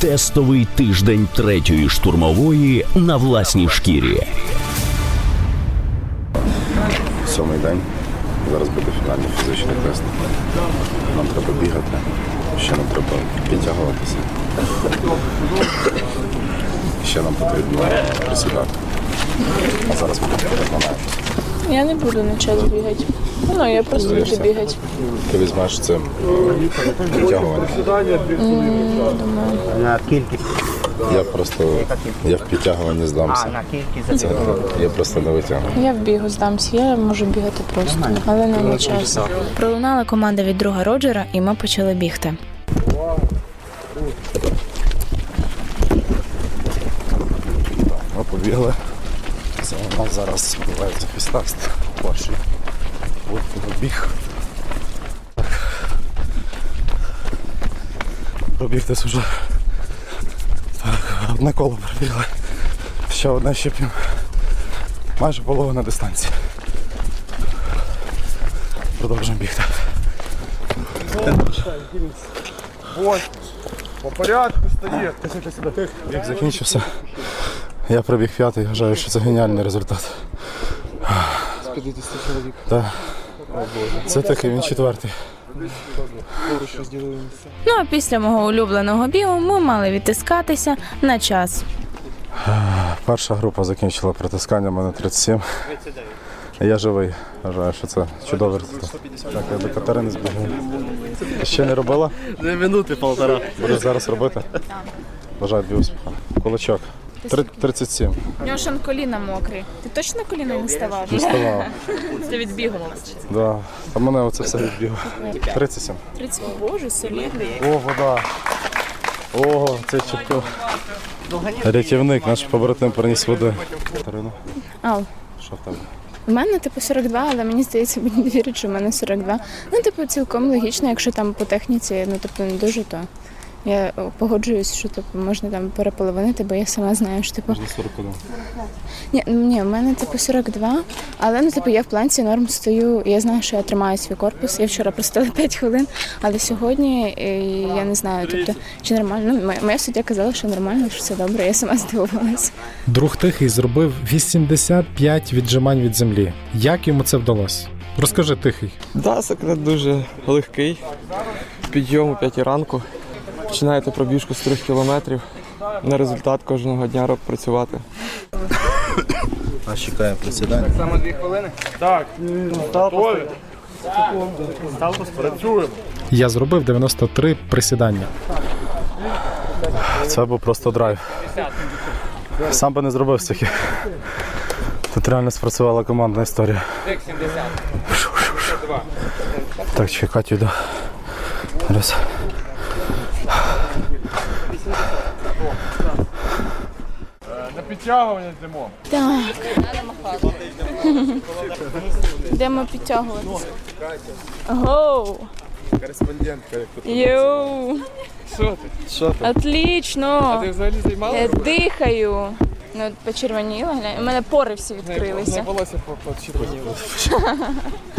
Тестовий тиждень третьої штурмової на власній шкірі. Сьомий день. Зараз буде фінальний фізичний тест. Нам треба бігати, ще нам треба підтягуватися. Ще нам потрібно присідати. А зараз ми розминаємося. Я не буду на час бігати. Ну, я просто буду бігати. Ти візьмеш цим е, підтягування. На кількість. Я просто я в підтягуванні здамся. Це я просто не витягну. Я в бігу здамся, я можу бігати просто, але не на час. Пролунала команда від друга Роджера, і ми почали бігти. Ми побігли. Це у нас зараз відбувається фістаст. Перший біг. Пробігтись вже. Так, Одне коло пробігли. Ще одне ще пів. Майже половина дистанції. Продовжуємо бігти. По порядку стає. Біг закінчився. Я пробіг п'ятий, вважаю, що це геніальний результат. З 50 чоловік. Так. Це такий, він четвертий. Ну а після мого улюбленого бігу ми мали відтискатися на час. Перша група закінчила притискання, мене 37. Я живий. Вважаю, що це чудовий результат. Так, я до Катерини збігаю. Ще не робила? Дві минути полтора. Будеш зараз робити? Бажаю тобі успіху. Кулачок. Три- 37. У нього ж коліна мокрі. Ти точно коліна не ставав? Не ставав. Це від бігу. Да. Та мене оце все відбігло. 37. 30. Боже, солідний. О, вода. Ого, це чіпко. Рятівник, наш побратим приніс води. Катерина, Ау. що в тебе? У мене типу 42, але мені здається, мені не вірять, що в мене 42. Ну, типу, цілком логічно, якщо там по техніці, ну тобто не дуже, то я погоджуюсь, що типу можна там переполовинити, бо я сама знаю, що типу. Можна 41. Ні, ну, ні, в мене типу 42, але ну типу я в планці норм стою. Я знаю, що я тримаю свій корпус. Я вчора простила 5 хвилин, але сьогодні е, я не знаю, тобто чи нормально. Ну, моя- моя суддя казала, що нормально, що все добре. Я сама здивувалася. Друг тихий зробив 85 віджимань від землі. Як йому це вдалося? Розкажи тихий. Да, секрет дуже легкий. Підйом о 5 ранку. Починаєте пробіжку з 3 кілометрів. На результат кожного дня роб- працювати. Нас чекає присідання. Саме 2 хвилини? Так. працюємо. Я зробив 93 присідання. Це був просто драйв. Сам би не зробив стільки. Тут реально спрацювала командна історія. Так, чекати йду. Раз. На підтягування йдемо. Так. Йдемо підтягуватися. Гоу! Кореспондентка, як тут. Йоу! Що ти? Що ти? Отлично! Ти взагалі Я дихаю. Ну, почервоніла, глянь. У мене пори всі відкрилися. Не волосся почервоніло.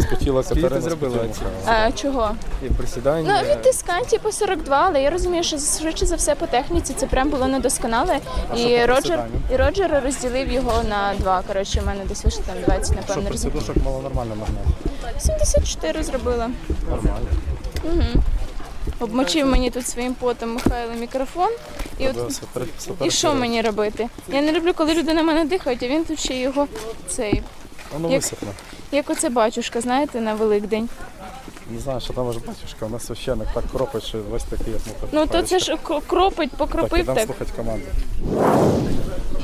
Спотіла ти зробила А чого? І присідання. Ну, відтискань, типу 42, але я розумію, що швидше за все по техніці це прям було недосконале. І Роджер, і Роджер розділив його на два. Коротше, у мене десь вийшло там 20, напевно. результат. Присідушок мало нормально можна. 74 зробила. Нормально. Угу. Обмочив мені тут своїм потом Михайло мікрофон. І от і що мені робити? Я не люблю, коли люди на мене дихають, а він тут ще його цей. Воно як- висипне. Як оце батюшка, знаєте, на Великдень. Не знаю, що там може батюшка. У нас священник так кропить, що ось такий як Ну то це ж кропить, покропив так. слухати команду.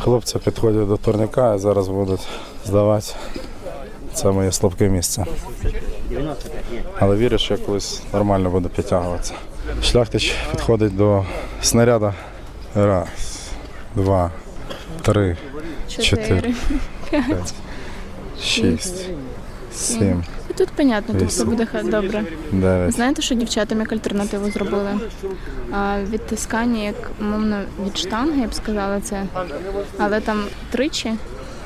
Хлопці підходять до турника і зараз будуть здавати. Це моє слабке місце. Але вірю, що я колись нормально буду підтягуватися. Шляхтич підходить до снаряда. Раз, два, три, чотири, п'ять, шість, сім, І Тут понятно, тут Вісім. все буде ха- добре. дев'ять. Знаєте, що дівчатам як альтернативу зробили? А, відтискання, як мовно від штанги, я б сказала це. Але там тричі.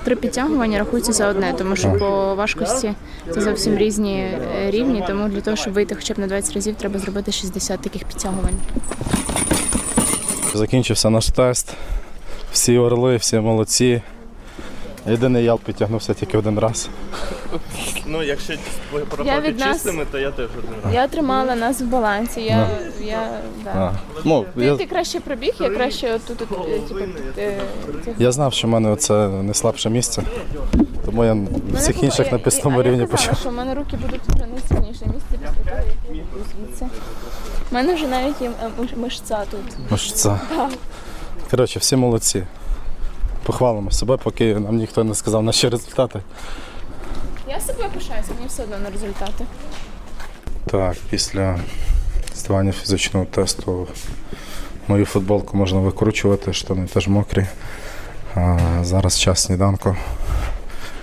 Три підтягування рахуються за одне, тому що по важкості це зовсім різні е, рівні. Тому для того, щоб вийти хоча б на 20 разів, треба зробити 60 таких підтягувань. Закінчився наш тест. Всі орли, всі молодці. Єдиний ял підтягнувся тільки один раз. Ну, якщо Я пропати від нас- чистими, то я теж один раз. Я тримала нас в балансі. Я, я, да. Ну, Ти, я, ти краще пробіг, я краще отут, от, е, типу, під, е, цих- я знав, що в мене це не слабше місце, тому я Мене всіх інших на я рівні почав. що в мене руки будуть вже найсильніше місце після того, як я йду звідси. У мене вже навіть є е, мишця тут. Це. Коротше, всі молодці. Похвалимо себе, поки нам ніхто не сказав наші результати. Я собою пишаюся, мені все одно на результати. Так, після здавання фізичного тесту мою футболку можна викручувати, штани теж мокрі. А зараз час сніданку.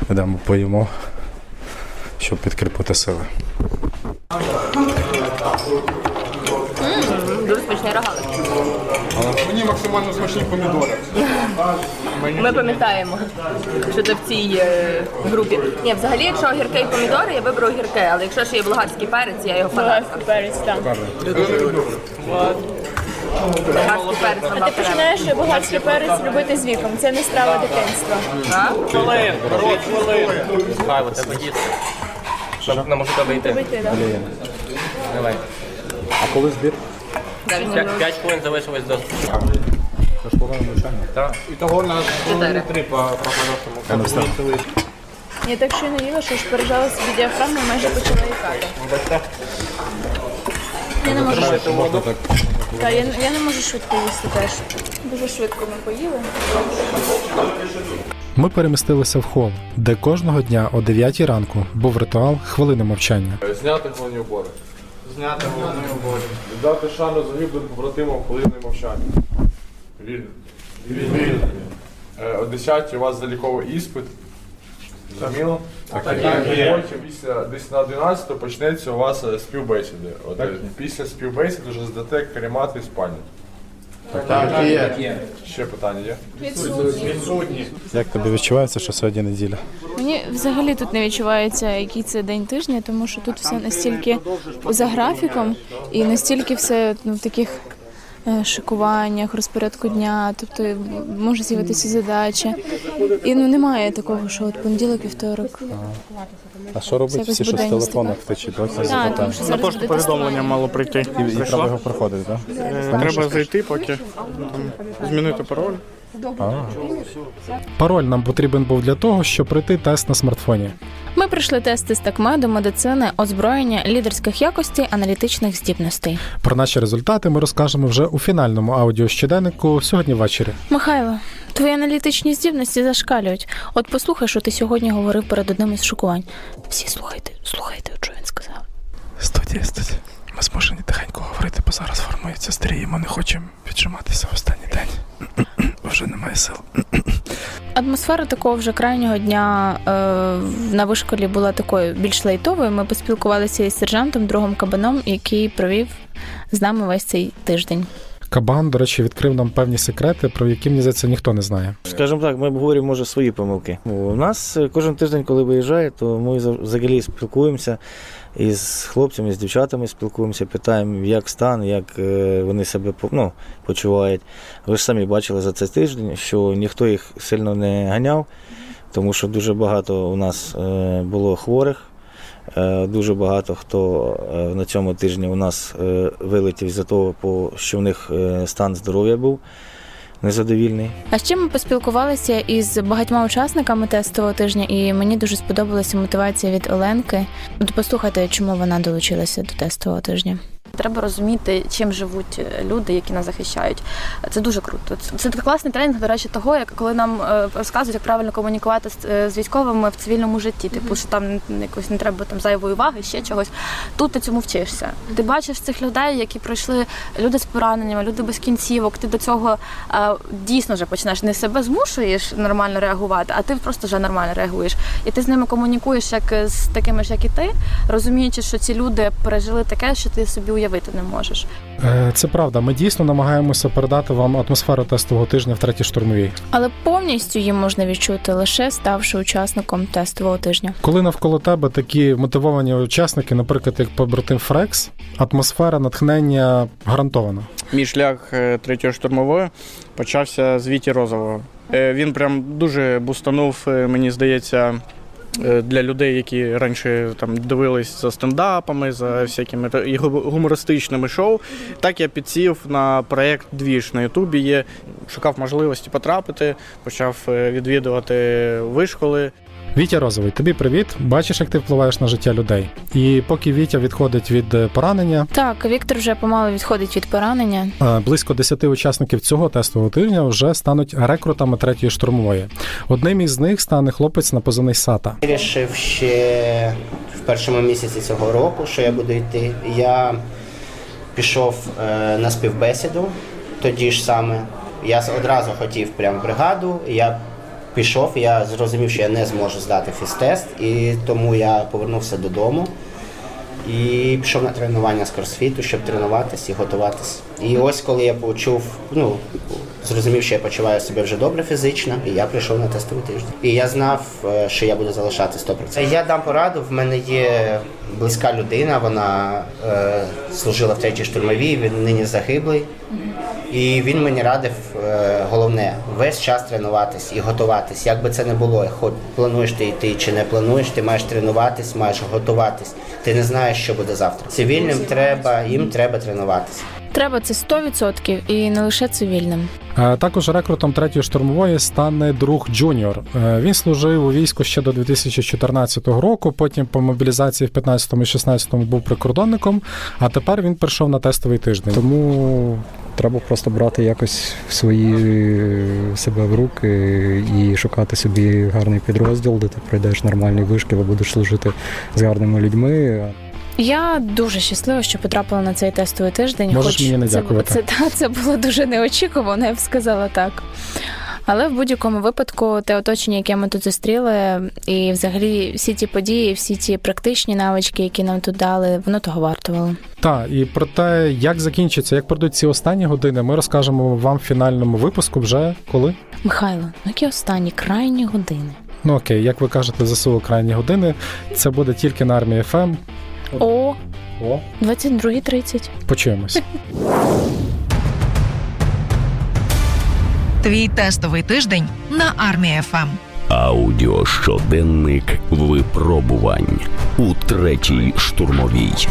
Йдемо поїмо, щоб підкріпити сили. Дуже смачний рогалик. Мені максимально смачні помідори. Ми пам'ятаємо, що це в цій е, групі. Ні, взагалі, якщо огірки і помідори, я виберу огірки, але якщо ще є болгарський перець, я його фанатка. перець, так. А ти починаєш болгарський перець любити з віком. Це не страва дитинства. Хвилин, рот, хвилин. Хай, у тебе їсти. Щоб не може тебе йти. Вийти, так. Давай. А коли збір? П'ять, п'ять хвилин залишилось до... Так. Ітого на Чотири. три по хорошому. Я не встав. Я так ще не їла, що ж пережала собі діафрагму і майже почала їкати. Я не можу. Та, я, я не можу швидко їсти теж. Дуже швидко ми поїли. Ми перемістилися в хол, де кожного дня о 9 ранку був ритуал хвилини мовчання. Зняти головні убори. Зняти головні убори. Дати шану загиблим побратимам хвилиною мовчання. Вільно. Вільно. Е, О 10 у вас заліковий іспит. Зрозуміло? Так, Потім після десь на 11 почнеться у вас е, співбесіди. От, е, після співбесід вже здате каремати і спальні. Так, є. Ще питання є? Як тобі відчувається, що сьогодні неділя? Мені взагалі тут не відчувається, який це день тижня, тому що тут все настільки за графіком і настільки все ну, в таких шикуваннях, розпорядку дня, тобто може з'явитися задача. І ну немає такого, що от понеділок, вівторок. А що робити всі, що з телефонах втечі? Так, тому що зараз буде тестування. мало прийти. І, і треба його проходити, так? Треба зайти, поки змінити пароль. Пароль нам потрібен був для того, щоб пройти тест на смартфоні. Ми пройшли тести з такмеду, медицини, озброєння, лідерських якостей, аналітичних здібностей. Про наші результати ми розкажемо вже у фінальному аудіо щоденнику сьогодні ввечері. Михайло, твої аналітичні здібності зашкалюють. От послухай, що ти сьогодні говорив перед одним із шокувань. Всі слухайте, слухайте, що він сказав. Студія, студія. Ми змушені тихенько говорити, бо зараз формується стрій, і ми не хочемо віджиматися в останній день. Вже немає сил. Атмосфера такого вже крайнього дня е, на вишколі була такою більш лайтовою. Ми поспілкувалися із сержантом, другом кабаном, який провів з нами весь цей тиждень. Кабан, до речі, відкрив нам певні секрети, про які мені здається ніхто не знає. Скажімо так, ми обговорюємо може свої помилки. У нас е, кожен тиждень, коли виїжджає, то ми за- взагалі спілкуємося із хлопцями, з дівчатами спілкуємося, питаємо, як стан, як е, вони себе ну, почувають. Ви ж самі бачили за цей тиждень, що ніхто їх сильно не ганяв, тому що дуже багато у нас е, було хворих. Е, Дуже багато хто на цьому тижні у нас вилетів за того, що в них стан здоров'я був незадовільний. А ще ми поспілкувалися із багатьма учасниками тестового тижня, і мені дуже сподобалася мотивація від Оленки. От послухайте, чому вона долучилася до тестового тижня. Треба розуміти, чим живуть е, люди, які нас захищають. Це дуже круто. Це- Це класний тренінг, до речі, того, як коли нам е, розказують, як правильно комунікувати з, е, військовими в цивільному житті. Типу, що там якось не треба там зайвої уваги, ще чогось. Тут ти цьому вчишся. Ти бачиш цих людей, які пройшли люди з пораненнями, люди без кінцівок. Ти до цього дійсно вже починаєш не себе змушуєш нормально реагувати, а ти просто вже нормально реагуєш. І ти з ними комунікуєш як з такими ж, як і ти, розуміючи, що ці люди пережили таке, що ти собі уявляєш уявити не можеш. Е, Це правда. Ми дійсно намагаємося передати вам атмосферу тестового тижня в третій штурмовій. Але повністю її можна відчути лише ставши учасником тестового тижня. Коли навколо тебе такі мотивовані учасники, наприклад, як побратим Фрекс, атмосфера натхнення гарантована. Мій шлях е, третьої штурмової почався з Віті Розового. Е, Він прям дуже бустанув, мені здається, для людей, які раніше там дивились за стендапами, за всякими гумористичними шоу. Так я підсів на проект Двіж на Ютубі. Є шукав можливості потрапити, почав е, відвідувати вишколи. Вітя Розовий, тобі привіт. Бачиш, як ти впливаєш на життя людей. І поки Вітя відходить від е, поранення, Так, Віктор вже помало відходить від поранення. е, близько 10 учасників цього тестового тижня вже стануть рекрутами третьої штурмової. Одним із них стане хлопець на позивний Сата. Вирішив ще в першому місяці цього року, що я буду йти. Я пішов е, на співбесіду тоді ж саме. Я одразу хотів прям бригаду. Я пішов, я зрозумів, що я не зможу здати фізтест, і тому я повернувся додому і пішов на тренування з кросфіту, щоб тренуватись і готуватись. І ось коли я почув, ну зрозумів, що я почуваю себе вже добре фізично, і я прийшов на тестовий тиждень. І я знав, е, що я буду залишати 100%. Я дам пораду. В мене є близька людина, вона е, служила в третій штурмовій, він нині загиблий. І він мені радив е, головне весь час тренуватись і готуватись. Як би це не було, хоч плануєш ти йти чи не плануєш, ти маєш тренуватись, маєш готуватись. Ти не знаєш, що буде завтра. Цивільним треба, їм треба тренуватися. Треба це 100% і не лише цивільним. Також рекрутом третьої штурмової стане друг Джуніор. Е, Він служив у війську ще до 2014 року. Потім по мобілізації в 15-му і 16-му був прикордонником. А тепер він прийшов на тестовий тиждень. Тому треба просто брати якось свої е, себе в руки і шукати собі гарний підрозділ, де ти пройдеш нормальний вишкіл будеш служити з гарними людьми. Я дуже щаслива, що потрапила на цей тестовий тиждень. Можеш хоч мені не це, дякувати. Це, та, це було дуже неочікувано, я б сказала так. Але в будь-якому випадку те оточення, яке ми тут зустріли, і взагалі всі ті події, всі ті практичні навички, які нам тут дали, воно того вартувало. Так, і про те, як закінчиться, як пройдуть ці останні години, ми розкажемо вам в фінальному випуску вже коли. Михайло, ну які останні крайні години? Ну окей, як ви кажете, ЗСУ крайні години. Це буде тільки на армії ФМ. О, О, 22.30. почуємось. Твій тестовий тиждень на армія ФМ. Аудіощоденник випробувань у третій штурмовій.